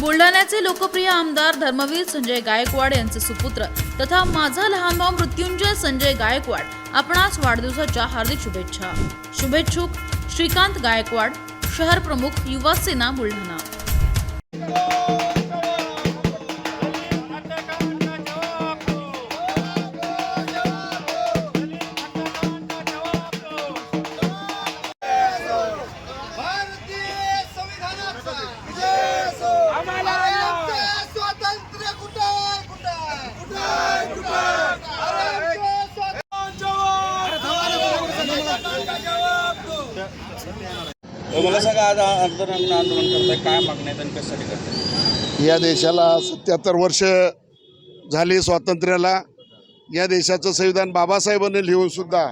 बुलढाण्याचे लोकप्रिय आमदार धर्मवीर संजय गायकवाड यांचे सुपुत्र तथा माझा लहान भाऊ मृत्युंजय संजय गायकवाड आपणास वाढदिवसाच्या हार्दिक शुभेच्छा. शुभेच्छुक श्रीकांत गायकवाड शहर प्रमुख युवा सेना बुलढाणा. मला सांगा आज आंदोलन आंदोलन करताय काय मागण्या आहेत आणि कशासाठी करताय? या देशाला सत्याहत्तर वर्ष झाली स्वातंत्र्याला. या देशाचं संविधान बाबासाहेबांनी लिहून सुद्धा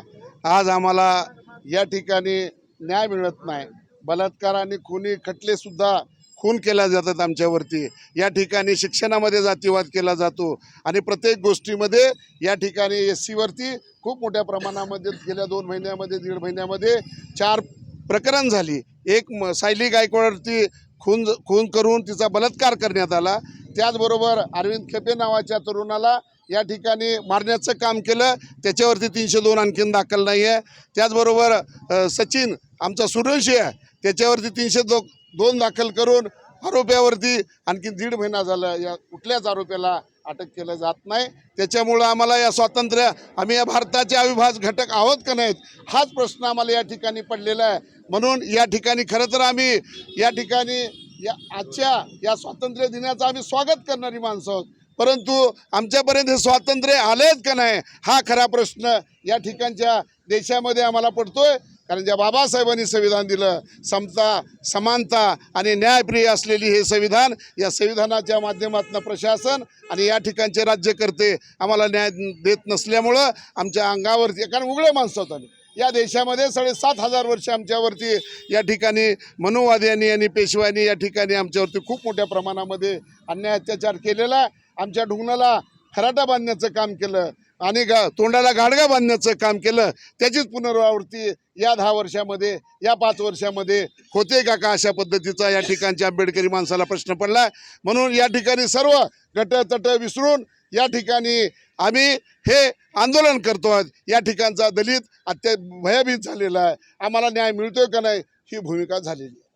आज आम्हाला या ठिकाणी न्याय मिळत नाही. बलात्कार आणि खुनी खटले सुद्धा खून केल्या जातात आमच्यावरती. या ठिकाणी शिक्षणामध्ये जातीवाद केला जातो आणि प्रत्येक गोष्टीमध्ये या ठिकाणी एस सीवरती खूप मोठ्या प्रमाणामध्ये गेल्या दोन महिन्यामध्ये दीड महिन्यामध्ये चार प्रकरण झाली. एक म- सायली गायकवाडवरती खून खून करून तिचा बलात्कार करण्यात आला. त्याचबरोबर अरविंद खेपे नावाच्या तरुणाला या ठिकाणी मारण्याचं काम केलं. त्याच्यावरती तीनशे दोन आणखीन दाखल नाही आहे त्याचबरोबर सचिन आमचा सूर्यवंशी आहे त्याच्यावरती तीनशे दो दोन दाखल करून आरोप्यावरती आणखी दीड महिना झाला. या कुठल्याच आरोप्याला अटक केलं जात नाही. त्याच्यामुळं आम्हाला या स्वातंत्र्य आम्ही या भारताचे अविभाज्य घटक आहोत का नाहीत हाच प्रश्न आम्हाला या ठिकाणी पडलेला आहे. म्हणून या ठिकाणी खरं तर आम्ही या ठिकाणी या आजच्या या स्वातंत्र्य दिनाचं आम्ही स्वागत करणारी माणसं आहोत. परंतु आमच्यापर्यंत हे स्वातंत्र्य आलेच का नाही हा खरा प्रश्न या ठिकाणच्या देशामध्ये आम्हाला पडतोय. कारण ज्या बाबासाहेबांनी संविधान दिलं समता समानता आणि न्यायप्रिय असलेली हे संविधान या संविधानाच्या माध्यमातून प्रशासन आणि या ठिकाणचे राज्यकर्ते आम्हाला न्याय देत नसल्यामुळं आमच्या अंगावरती कारण उघडे माणसं होत या देशामध्ये साडेसात हजार वर्ष आमच्यावरती या ठिकाणी मनोवाद्यांनी आणि पेशव्यांनी या ठिकाणी आमच्यावरती खूप मोठ्या प्रमाणामध्ये अन्याय अत्याचार केलेला आमच्या ढुंगणाला खराटा बांधण्याचं काम केलं. आणि गा तोंडाला गाडगा बांधण्याचं काम केलं त्याचीच पुनरावृत्ती या दहा वर्षामध्ये या पाच वर्षामध्ये होते का का अशा पद्धतीचा या ठिकाणच्या आंबेडकरी माणसाला प्रश्न पडला? म्हणून या ठिकाणी सर्व गट तट विसरून या ठिकाणी आम्ही हे आंदोलन करतो आहोत. या ठिकाणचा दलित अत्य भयभीत झालेला आहे. आम्हाला न्याय मिळतोय का नाही ही भूमिका झालेली आहे.